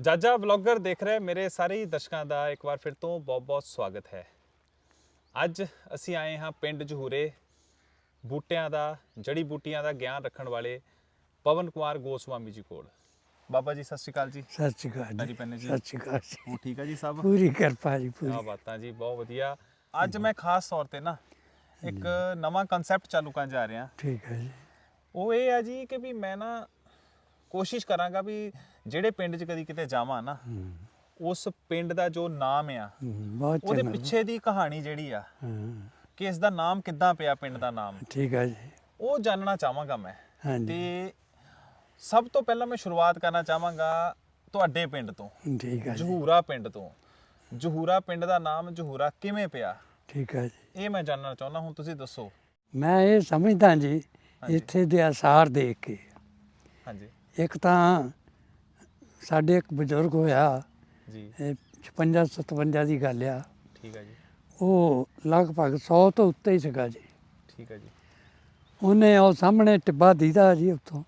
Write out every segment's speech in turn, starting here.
Jaja blogger ਦੇਖ ਰਹੇ ਮੇਰੇ ਸਾਰੇ ਹੀ ਦਰਸ਼ਕਾਂ ਦਾ ਇੱਕ ਵਾਰ ਫਿਰ ਤੋਂ ਬਹੁਤ-ਬਹੁਤ ਸਵਾਗਤ ਹੈ। ਅੱਜ ਅਸੀਂ ਆਏ ਹਾਂ ਪਿੰਡ ਜਹੂਰੇ ਬੂਟਿਆਂ ਦਾ ਜੜੀ ਬੂਟੀਆਂ ਦਾ ਗਿਆਨ ਰੱਖਣ ਵਾਲੇ ਪਵਨ ਕੁਮਾਰ ਗੋਸਵਾਮੀ ਜੀ ਕੋਲ। ਬਾਬਾ ਜੀ ਸਤਿ ਸ਼੍ਰੀ ਅਕਾਲ ਜੀ। ਸਤਿ ਸ਼੍ਰੀ ਅਕਾਲ ਜੀ। ਪੰਨੇ ਜੀ। ਸਤਿ ਸ਼੍ਰੀ ਅਕਾਲ ਜੀ। ਹੋ ਠੀਕ ਹੈ ਜੀ ਸਭ? ਪੂਰੀ ਕਿਰਪਾ ਜੀ ਆ ਪੂਰੀ ਬਾਤਾਂ ਜੀ ਬਹੁਤ ਵਧੀਆ। ਅੱਜ ਮੈਂ ਖਾਸ ਤੌਰ ਤੇ ਨਾ ਇੱਕ ਨਵਾਂ ਕਨਸੈਪਟ ਚਾਲੂ ਕਰਨ ਜਾ ਰਿਹਾ। ਠੀਕ ਹੈ ਜੀ। ਉਹ ਇਹ ਆ ਜੀ ਕਿ ਵੀ ਮੈਂ ਨਾ ਕੋਸ਼ਿਸ਼ ਕਰਾਂਗਾ ਵੀ ਜਿਹੜੇ ਪਿੰਡ 'ਚ ਕਦੀ ਕਿਤੇ ਜਾਵਾਂ ਨਾ ਉਸ ਪਿੰਡ ਦਾ ਜੋ ਨਾਮ ਆ ਬਹੁਤ ਉਹਦੇ ਚੰਗਾ ਪਿੱਛੇ ਦੀ ਕਹਾਣੀ ਜਿਹੜੀ ਆ ਹਾਂ, ਕਿ ਇਸ ਦਾ ਨਾਮ ਕਿੱਦਾਂ ਪਿਆ ਪਿੰਡ ਦਾ ਨਾਮ। ਠੀਕ ਹੈ ਜੀ। ਉਹ ਜਾਣਨਾ ਚਾਹਾਂਗਾ ਮੈਂ। ਹਾਂਜੀ। ਤੇ ਸਭ ਤੋਂ ਪਹਿਲਾਂ ਮੈਂ ਸ਼ੁਰੂਆਤ ਕਰਨਾ ਚਾਹਾਂਗਾ ਤੁਹਾਡੇ ਪਿੰਡ ਤੋਂ ਠੀਕ ਜੀ। ਜਹੂਰਾ ਪਿੰਡ ਤੋਂ। ਜਹੂਰਾ ਪਿੰਡ ਦਾ ਨਾਮ ਜਹੂਰਾ ਕਿਵੇਂ ਪਿਆ? ਠੀਕ ਹੈ ਜੀ। ਇਹ ਮੈਂ ਜਾਣਨਾ ਚਾਹੁੰਦਾ ਹੁਣ ਤੁਸੀਂ ਦੱਸੋ। ਮੈਂ ਇਹ ਸਮਝਦਾ ਜੀ ਹਾਂਜੀ। ਇੱਥੇ ਦੇ ਆਸਾਰ ਦੇਖ ਕੇ। ਹਾਂਜੀ। ਇੱਕ ਤਾਂ ਸਾਡੇ ਇੱਕ ਬਜ਼ੁਰਗ ਹੋਇਆ ਜੀ। ਇਹ 56 57 ਦੀ ਗੱਲ ਆ। ਠੀਕ ਹੈ ਜੀ। ਉਹ ਲਗਭਗ 100 ਤੋਂ ਉੱਤੇ ਹੀ ਸੀਗਾ ਜੀ। ਠੀਕ ਹੈ ਜੀ। ਉਹਨੇ ਉਹ ਸਾਹਮਣੇ ਟਿੱਬਾ ਦੀਦਾ ਜੀ ਉੱਥੋਂ।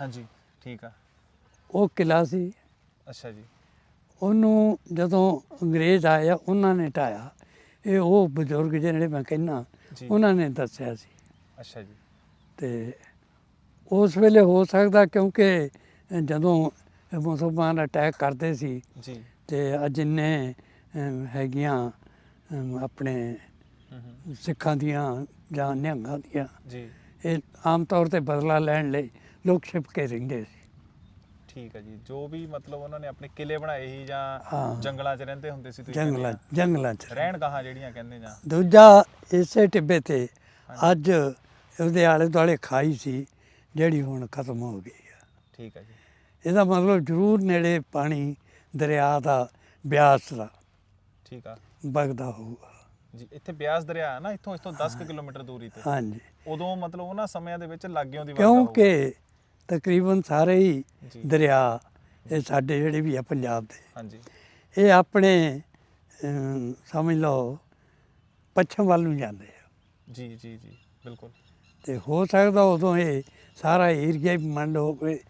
ਹਾਂਜੀ ਠੀਕ ਆ। ਉਹ ਕਿਲਾ ਸੀ। ਅੱਛਾ ਜੀ। ਉਹਨੂੰ ਜਦੋਂ ਅੰਗਰੇਜ਼ ਆਏ ਆ ਉਹਨਾਂ ਨੇ ਢਾਇਆ। ਇਹ ਉਹ ਬਜ਼ੁਰਗ ਜਿਹੜੇ ਮੈਂ ਕਹਿੰਨਾ ਉਹਨਾਂ ਨੇ ਦੱਸਿਆ ਸੀ। ਅੱਛਾ ਜੀ। ਤੇ ਉਸ ਵੇਲੇ ਹੋ ਸਕਦਾ ਕਿਉਂਕਿ ਜਦੋਂ ਮੁਸਲਮਾਨ ਅਟੈਕ ਕਰਦੇ ਸੀ। ਜੀ। ਤੇ ਅੱਜ ਅਮ, ਹੈਗੀਆਂ ਆਪਣੇ ਸਿੱਖਾਂ ਦੀਆਂ ਜਾਂ ਨਿਹੰਗਾਂ ਦੀਆਂ। ਜੀ। ਇਹ ਆਮ ਤੌਰ ਤੇ ਬਦਲਾ ਲੈਣ ਲਈ ਲੋਕ ਛਿਪ ਕੇ ਰਹਿੰਦੇ ਸੀ। ਠੀਕ ਹੈ ਜੀ। ਜੋ ਵੀ ਮਤਲਬ ਉਹਨਾਂ ਨੇ ਆਪਣੇ ਕਿਲੇ ਬਣਾਏ ਸੀ ਜਾਂ। ਜੰਗਲਾਂ 'ਚ ਰਹਿੰਦੇ ਹੁੰਦੇ ਸੀ ਤੁਸੀਂ ਜੰਗਲਾਂ ਜੰਗਲਾਂ ਚ। ਰਹਿਣ ਗਾਹਾਂ ਜਿਹੜੀਆਂ ਕਹਿੰਦੇ ਜਾਂ? ਦੂਜਾ ਇਸੇ ਟਿੱਬੇ ਤੇ ਅੱਜ ਉਹਦੇ ਆਲੇ ਦੁਆਲੇ ਖਾਈ ਸੀ ਜਿਹੜੀ ਹੁਣ ਖਤਮ ਹੋ ਗਈ ਆ। ਠੀਕ ਹੈ ਜੀ। ਇਹਦਾ ਮਤਲਬ ਜ਼ਰੂਰ ਨੇੜੇ ਪਾਣੀ ਦਰਿਆ ਦਾ ਬਿਆਸ ਦਾ। ਠੀਕ ਆ। ਵਗਦਾ ਹੋਊਗਾ। ਜੀ ਇੱਥੇ ਬਿਆਸ ਦਰਿਆ ਹੈ ਨਾ ਇੱਥੋਂ ਇੱਥੋਂ 10 ਕੁ ਕਿਲੋਮੀਟਰ ਦੂਰੀ ਤੇ। ਹਾਂਜੀ। ਉਦੋਂ ਮਤਲਬ ਉਹਨਾਂ ਸਮਿਆਂ ਦੇ ਵਿੱਚ ਲਾਗਿਓਂ ਦੀ ਹੋਊਗਾ। ਕਿਉਂਕਿ ਤਕਰੀਬਨ ਸਾਰੇ ਹੀ ਜੀ। ਦਰਿਆ ਇਹ ਸਾਡੇ ਜਿਹੜੇ ਵੀ ਆ ਪੰਜਾਬ ਦੇ। ਹਾਂਜੀ। ਇਹ ਆਪਣੇ ਅਮ, ਸਮਝ ਲਓ ਪੱਛਮ ਵੱਲ ਨੂੰ ਜਾਂਦੇ ਆ। ਜੀ ਜੀ ਜੀ ਬਿਲਕੁਲ। ਤੇ ਹੋ ਸਕਦਾ ਉਦੋਂ ਇਹ ਸਾਰਾ ਏਰੀਆ ਹੀ ਮੰਡ ਹੋਵੇ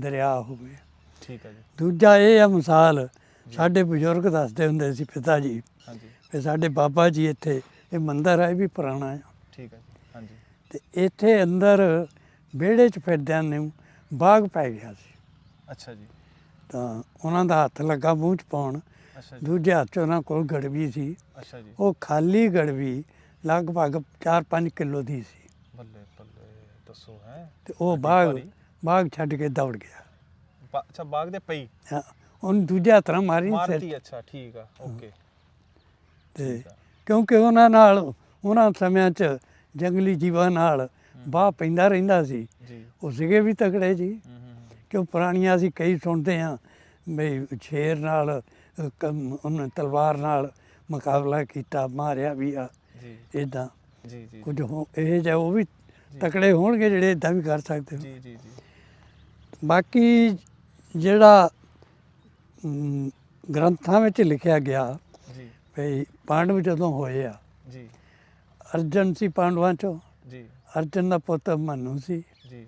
ਦਰਿਆ ਹੋਵੇ। ਠੀਕ ਹੈ ਜੀ। ਦੂਜਾ ਇਹ ਆ ਮਿਸਾਲ ਸਾਡੇ ਬਜ਼ੁਰਗ ਦੱਸਦੇ ਹੁੰਦੇ ਸੀ ਪਿਤਾ ਜੀ ਹਾਂਜੀ। ਕਿ ਸਾਡੇ ਬਾਬਾ ਜੀ ਇੱਥੇ ਇਹ ਮੰਦਿਰ ਹੈ ਇਹ ਵੀ ਪੁਰਾਣਾ ਹੈ ਠੀਕ ਹੈ ਜੀ ਹਾਂਜੀ। ਤੇ ਇੱਥੇ ਅੰਦਰ ਵਿਹੜੇ 'ਚ ਫਿਰਦਿਆਂ ਨੂੰ ਬਾਗ ਪੈ ਗਿਆ ਸੀ। ਅੱਛਾ ਜੀ। ਤਾਂ ਉਹਨਾਂ ਦਾ ਹੱਥ ਲੱਗਾ ਮੂੰਹ 'ਚ ਪਾਉਣ। ਅੱਛਾ ਜੀ। ਦੂਜੇ ਹੱਥ 'ਚ ਉਹਨਾਂ ਕੋਲ ਗੜਵੀ ਸੀ। ਅੱਛਾ ਜੀ। ਉਹ ਖਾਲੀ ਗੜਵੀ ਲਗਭਗ 4-5 ਕਿਲੋ ਦੀ ਸੀ। ਬੱਲੇ ਬੱਲੇ ਦੱਸੋ ਹੈ। ਤੇ ਉਹ ਬਾਗ। ਬਾਗ ਛੱਡ ਕੇ ਦੌੜ ਗਿਆ। ਅੱਛਾ ਬਾਗ ਦੇ ਪਈ? ਹਾਂ, ਉਹਨੂੰ ਦੂਜੇ ਹੱਥ ਨਾਲ ਮਾਰੀ ਸਿਰ ਮਾਰਤੀ ਅੱਛਾ ਠੀਕ ਆ ਓਕੇ। ਤੇ ਕਿਉਂਕਿ ਉਹਨਾਂ ਨਾਲ ਉਹਨਾਂ ਸਮਿਆਂ 'ਚ ਜੰਗਲੀ ਜੀਵਾਂ ਨਾਲ ਬਾਹ ਪੈਂਦਾ ਰਹਿੰਦਾ ਸੀ। ਜੀ। ਉਹ ਸੀਗੇ ਵੀ ਤਕੜੇ ਜੀ। ਹੂੰ ਹੂੰ ਹੂੰ। ਕਿਉਂ ਪੁਰਾਣੀਆਂ ਅਸੀਂ ਕਈ ਸੁਣਦੇ ਹਾਂ ਵੀ ਸ਼ੇਰ ਨਾਲ ਅ, ਕਮ- ਉਹਨੇ ਤਲਵਾਰ ਨਾਲ ਮੁਕਾਬਲਾ ਕੀਤਾ ਮਾਰਿਆ ਵੀ ਆ। ਜੀ। ਇਦਾਂ ਜੀ ਜੀ। ਕੁਝ ਹੋ ਇਹ ਜਿਹਾ ਉਹ ਵੀ ਤਕੜੇ ਹੋਣਗੇ ਜਿਹੜੇ ਇਦਾਂ ਵੀ ਕਰ ਸਕਦੇ ਹੋ। ਜੀ ਜੀ ਜੀ। ਬਾਕੀ ਜਿਹੜਾ ਗ੍ਰੰਥਾਂ ਵਿੱਚ ਲਿਖਿਆ ਗਿਆ ਜੀ। ਵੀ ਪਾਂਡਵ ਜਦੋਂ ਹੋਏ ਆ ਜੀ। ਅਰਜਨ ਸੀ ਪਾਂਡਵਾਂ ਚੋਂ। ਜੀ। ਅਰਜਨ ਦਾ ਪੁੱਤ ਮਨੂ ਸੀ। ਜੀ।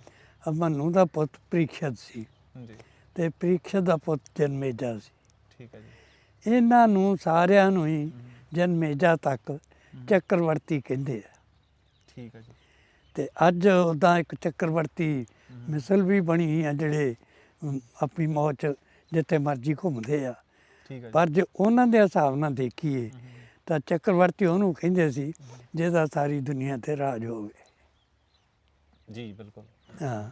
ਮਨੂ ਦਾ ਪੁੱਤ ਪ੍ਰੀਖਿਤ ਸੀ। ਜੀ। ਤੇ ਪ੍ਰੀਖਿਤ ਦਾ ਪੁੱਤ ਜਨਮੇਜਾ ਸੀ। ਠੀਕ ਹੈ ਜੀ। ਇਹਨਾਂ ਨੂੰ ਸਾਰਿਆਂ ਨੂੰ ਹੀ ਜਨਮੇਜਾ ਤੱਕ ਚੱਕਰਵਰਤੀ ਕਹਿੰਦੇ ਆ। ਠੀਕ ਹੈ ਜੀ। ਤੇ ਅੱਜ ਉਦਾਂ ਇੱਕ ਚੱਕਰਵਰਤੀ ਮਿਸਲ ਵੀ ਬਣੀ ਆ ਜਿਹੜੇ ਆਪਣੀ ਮੌਜ 'ਚ ਜਿੱਥੇ ਮਰਜ਼ੀ ਘੁੰਮਦੇ ਆ। ਪਰ ਜੇ ਉਹਨਾਂ ਦੇ ਹਿਸਾਬ ਨਾਲ ਦੇਖੀਏ ਤਾਂ ਚੱਕਰਵਰਤੀ ਉਹਨੂੰ ਕਹਿੰਦੇ ਸੀ ਜਿਹਦਾ ਸਾਰੀ ਦੁਨੀਆ ਤੇ ਰਾਜ ਹੋਵੇ। ਜੀ ਬਿਲਕੁਲ। ਹਾਂ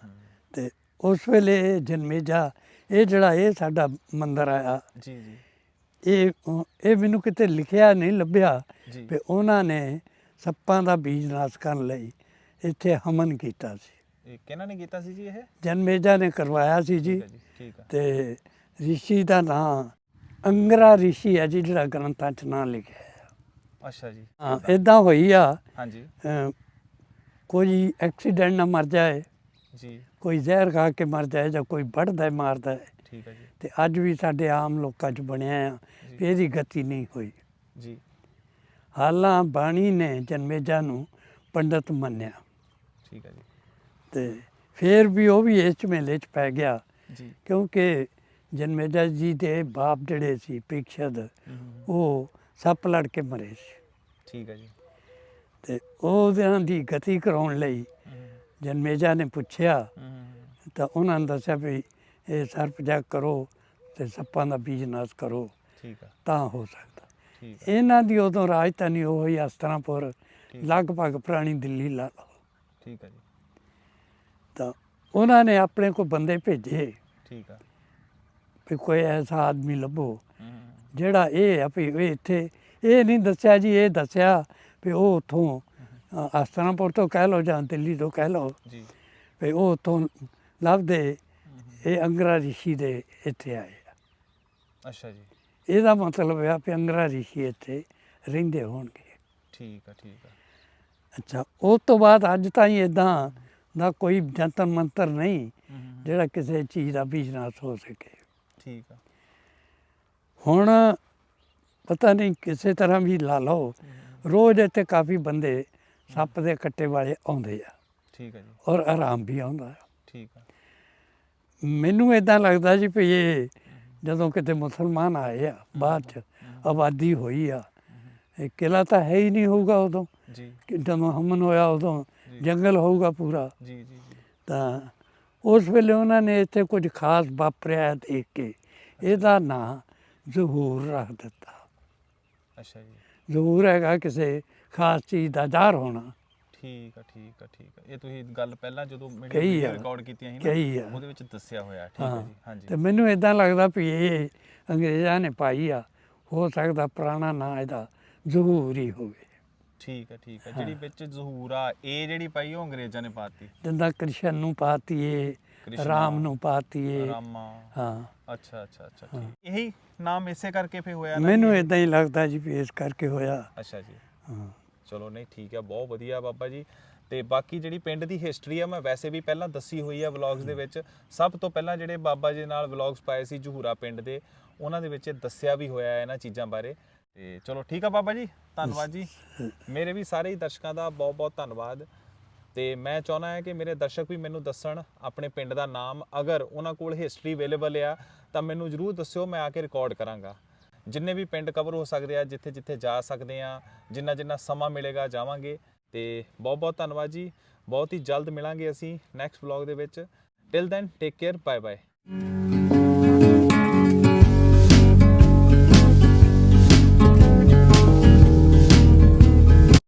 ਤੇ ਉਸ ਵੇਲੇ ਜਨਮੇਜਾ ਇਹ ਜਿਹੜਾ ਇਹ ਸਾਡਾ ਮੰਦਿਰ ਆਇਆ ਜੀ ਜੀ। ਇਹ ਇਹ ਮੈਨੂੰ ਕਿਤੇ ਲਿਖਿਆ ਨਹੀਂ ਲੱਭਿਆ ਵੀ ਉਹਨਾਂ ਨੇ ਸੱਪਾਂ ਦਾ ਬੀਜ ਨਾਸ਼ ਕਰਨ ਲਈ ਇੱਥੇ ਹਮਨ ਕੀਤਾ ਸੀ। ਇਹ ਕਿਹਨਾਂ ਨੇ ਕੀਤਾ ਸੀ ਜੀ ਇਹ? ਜਨਮੇਜਾ ਨੇ ਕਰਵਾਇਆ ਸੀ ਜੀ। ਠੀਕ ਹੈ ਜੀ ਠੀਕ ਹੈ। ਤੇ ਰਿਸ਼ੀ ਦਾ ਨਾਂ ਅੰਗਰਾ ਰਿਸ਼ੀ ਹੈ ਜੀ ਜਿਹੜਾ ਗ੍ਰੰਥਾਂ 'ਚ ਨਾਂ ਲਿਖਿਆ ਹੈ। ਅੱਛਾ ਜੀ। ਹਾਂ ਇਦਾਂ ਹੋਈ ਆ। ਹਾਂਜੀ। ਅਮ, ਕੋਈ ਐਕਸੀਡੈਂਟ ਨਾਲ ਮਰ ਜਾਏ। ਜੀ। ਕੋਈ ਜ਼ਹਿਰ ਖਾ ਕੇ ਮਰ ਜਾਏ ਜਾਂ ਕੋਈ ਵੱਢਦਾ ਹੈ, ਮਾਰਦਾ ਹੈ। ਠੀਕ ਹੈ ਜੀ। ਤੇ ਅੱਜ ਵੀ ਸਾਡੇ ਆਮ ਲੋਕਾਂ 'ਚ ਬਣਿਆ ਆ ਵੀ ਇਹਦੀ ਗਤੀ ਨਹੀਂ ਹੋਈ। ਜੀ। ਹਾਲਾਂ ਬਾਣੀ ਨੇ ਜਨਮੇਜਾ ਨੂੰ ਪੰਡਤ ਮੰਨਿਆ। ਠੀਕ ਹੈ ਜੀ। ਤੇ ਫਿਰ ਵੀ ਉਹ ਵੀ ਇਸ ਝਮੇਲੇ 'ਚ ਪੈ ਗਿਆ। ਜੀ। ਕਿਉਂਕਿ ਜਨਮੇਜਾ ਜੀ ਦੇ ਬਾਪ ਜਿਹੜੇ ਸੀ ਪ੍ਰੀਖਿਅਦ ਉਹ ਸੱਪ ਲੜ ਕੇ ਮਰੇ ਸੀ। ਠੀਕ ਹੈ ਜੀ। ਤੇ ਉਹਦਿਆਂ ਦੀ ਗਤੀ ਕਰਾਉਣ ਲਈ ਜਨਮੇਜਾ ਨੇ ਪੁੱਛਿਆ ਤਾਂ ਉਹਨਾਂ ਨੇ ਦੱਸਿਆ ਵੀ ਇਹ ਸਰਪ ਜਗ ਕਰੋ ਤੇ ਸੱਪਾਂ ਦਾ ਬਿਜ਼ਨਸ ਕਰੋ। ਠੀਕ ਆ। ਤਾਂ ਹੋ ਸਕਦਾ। ਇਹਨਾਂ ਦੀ ਉਦੋਂ ਰਾਜਧਾਨੀ ਉਹ ਹੀ ਅਸਤਰਾਪੁਰ। ਲਗਭਗ ਪੁਰਾਣੀ ਦਿੱਲੀ ਲਾ ਲਓ। ਠੀਕ ਆ ਜੀ। ਤਾਂ ਉਹਨਾਂ ਨੇ ਆਪਣੇ ਕੋਲ ਬੰਦੇ ਭੇਜੇ। ਠੀਕ ਆ। ਵੀ ਕੋਈ ਐਸਾ ਆਦਮੀ ਲੱਭੋ। ਜਿਹੜਾ ਇਹ ਆ ਵੀ ਇਹ ਇੱਥੇ ਇਹ ਨਹੀਂ ਦੱਸਿਆ ਜੀ ਇਹ ਦੱਸਿਆ ਵੀ ਉਹ ਉਥੋਂ ਅਸਤਰਾਪੁਰ ਤੋਂ ਕਹਿ ਲਓ ਜਾਂ ਦਿੱਲੀ ਤੋਂ ਕਹਿ ਲਓ। ਜੀ। ਵੀ ਉਹ ਉਥੋਂ ਲੱਭਦੇ ਇਹ ਅੰਗਰਾ ਰਿਸ਼ੀ ਦੇ ਇੱਥੇ ਆਏ ਆ। ਅੱਛਾ ਜੀ। ਇਹਦਾ ਮਤਲਬ ਹੈ ਵੀ ਅੰਗਰਾ ਰਿਸ਼ੀ ਇੱਥੇ ਰਹਿੰਦੇ ਹੋਣਗੇ। ਠੀਕ ਆ ਠੀਕ ਆ। ਅੱਛਾ ਉਸ ਤੋਂ ਬਾਅਦ ਅੱਜ ਤਾਈਂ ਇਦਾਂ ਦਾ ਕੋਈ ਜੰਤਰ ਮੰਤਰ ਨਹੀਂ ਜਿਹੜਾ ਕਿਸੇ ਚੀਜ਼ ਦਾ ਬਿਜ਼ਨਸ ਹੋ ਸਕੇ। ਠੀਕ ਆ। ਹੁਣ ਪਤਾ ਨਹੀਂ ਕਿਸੇ ਤਰ੍ਹਾਂ ਵੀ ਲਾ ਲਓ ਰੋਜ਼ ਇੱਥੇ ਕਾਫੀ ਬੰਦੇ ਸੱਪ ਦੇ ਕੱਟੇ ਵਾਲੇ ਆਉਂਦੇ ਆ। ਠੀਕ ਆ ਜੀ। ਔਰ ਆਰਾਮ ਵੀ ਆਉਂਦਾ ਠੀਕ ਆ। ਮੈਨੂੰ ਇਦਾਂ ਲੱਗਦਾ ਜੀ ਵੀ ਇਹ ਜਦੋਂ ਕਿਤੇ ਮੁਸਲਮਾਨ ਆਏ ਆ ਬਾਅਦ ਚ ਆਬਾਦੀ ਹੋਈ ਆ ਇਹ ਕਿਲਾ ਤਾਂ ਹੈ ਹੀ ਨਹੀਂ ਹੋਊਗਾ ਉਦੋਂ। ਜੀ। ਕਿ ਜਦੋਂ ਹਮਨ ਹੋਇਆ ਉਦੋਂ। ਜੰਗਲ ਹੋਊਗਾ ਪੂਰਾ। ਜੀ ਜੀ ਤਾਂ ਉਸ ਵੇਲੇ ਉਹਨਾਂ ਨੇ ਇੱਥੇ ਕੁਝ ਖਾਸ ਵਾਪਰਿਆ ਦੇਖ ਕੇ। ਇਹਦਾ ਨਾਂ ਜ਼ਹੂਰ ਰੱਖ ਦਿੱਤਾ। ਅੱਛਾ ਜੀ। ਜ਼ਹੂਰ ਹੈਗਾ ਕਿਸੇ ਖਾਸ ਚੀਜ਼ ਦਾ ਜ਼ਾਹਰ ਹੋਣਾ। ਠੀਕ ਆ ਠੀਕ ਆ ਠੀਕ ਆ। ਇਹ ਤੁਸੀਂ ਗੱਲ ਪਹਿਲਾਂ ਜਦੋਂ ਮੀਡੀਆ। ਰਿਕਾਰਡ ਕੀਤੀਆਂ ਸੀ ਆ। ਉਹਦੇ ਵਿੱਚ ਦੱਸਿਆ ਹੋਇਆ। ਠੀਕ ਹਾਂ। ਜੀ ਹਾਂਜੀ। ਤੇ ਮੈਨੂੰ ਇਦਾਂ ਲੱਗਦਾ ਵੀ ਇਹ ਅੰਗਰੇਜ਼ਾਂ ਨੇ ਪਾਈ ਆ। ਹੋ ਸਕਦਾ ਪੁਰਾਣਾ ਨਾਂ ਇਹਦਾ ਜ਼ਹੂਰ ਹੋਵੇ ਠੀਕ ਹੈ ਠੀਕ ਹੈ। ਜਿਹੜੀ ਵਿੱਚ ਜ਼ਹੂਰ ਆ ਇਹ ਜਿਹੜੀ ਪਾਈ ਉਹ ਅੰਗਰੇਜ਼ਾਂ ਨੇ ਪਾਤੀ। ਜਿੱਦਾਂ ਕ੍ਰਿਸ਼ਨ ਨੂੰ ਪਾਤੀ ਏ ਰਾਮ ਨੂੰ ਪਾਤੀ ਏ। ਰਾਮਾ। ਹਾਂ। ਅੱਛਾ ਅੱਛਾ ਅੱਛਾ ਠੀਕ। ਇਹੀ ਨਾਮ ਇਸੇ ਕਰਕੇ ਫੇ ਹੋਇਆ ਨਾ ਮੈਨੂੰ ਜੀ? ਇਦਾਂ ਹੀ ਲੱਗਦਾ ਜੀ ਵੀ ਇਸ ਕਰਕੇ ਹੋਇਆ। ਅੱਛਾ ਜੀ। ਹਾਂ। ਚਲੋ ਨਹੀਂ ਠੀਕ ਹੈ। ਬਹੁਤ ਵਧੀਆ ਬਾਬਾ ਜੀ। ਤੇ ਬਾਕੀ ਜਿਹੜੀ ਪਿੰਡ ਦੀ ਹਿਸਟਰੀ ਆ ਮੈਂ ਵੈਸੇ ਵੀ ਪਹਿਲਾਂ ਦੱਸੀ ਹੋਈ ਆ ਵਲੌਗਸ ਦੇ ਵਿੱਚ। ਸਭ ਤੋਂ ਪਹਿਲਾਂ ਜਿਹੜੇ ਬਾਬਾ ਜੀ ਨਾਲ ਵਲੌਗਸ ਪਾਏ ਸੀ ਜਹੂਰਾ ਪਿੰਡ ਦੇ ਉਹਨਾਂ ਦੇ ਵਿੱਚ ਦੱਸਿਆ ਵੀ ਹੋਇਆ ਹੈ ਇਹਨਾਂ ਚੀਜ਼ਾਂ ਬਾਰੇ। ਤੇ ਚਲੋ ਠੀਕ ਆ ਬਾਬਾ ਜੀ, ਧੰਨਵਾਦ ਜੀ। ਮੇਰੇ ਵੀ ਸਾਰੇ ਹੀ ਦਰਸ਼ਕਾਂ ਦਾ ਬਹੁਤ ਬਹੁਤ ਧੰਨਵਾਦ। ਤੇ ਮੈਂ ਚਾਹੁੰਦਾ ਹਾਂ ਕਿ ਮੇਰੇ ਦਰਸ਼ਕ ਵੀ ਮੈਨੂੰ ਦੱਸਣ ਆਪਣੇ ਪਿੰਡ ਦਾ ਨਾਮ। ਅਗਰ ਉਹਨਾਂ ਕੋਲ ਹਿਸਟਰੀ ਅਵੇਲੇਬਲ ਆ, ਤਾਂ ਮੈਨੂੰ ਜਰੂਰ ਦੱਸਿਓ, ਮੈਂ ਆ ਕੇ ਰਿਕਾਰਡ ਕਰਾਂਗਾ। ਜਿੰਨੇ ਵੀ ਪਿੰਡ ਕਵਰ ਹੋ ਸਕਦੇ ਆ, ਜਿੱਥੇ ਜਿੱਥੇ ਜਾ ਸਕਦੇ ਆ, ਜਿੰਨਾ ਜਿੰਨਾ ਸਮਾਂ ਮਿਲੇਗਾ ਜਾਵਾਂਗੇ। ਤੇ ਬਹੁਤ ਬਹੁਤ ਧੰਨਵਾਦ ਜੀ। ਬਹੁਤ ਹੀ ਜਲਦ ਮਿਲਾਂਗੇ ਅਸੀਂ ਨੈਕਸਟ ਵਲੌਗ ਦੇ ਵਿੱਚ। Till then take care bye bye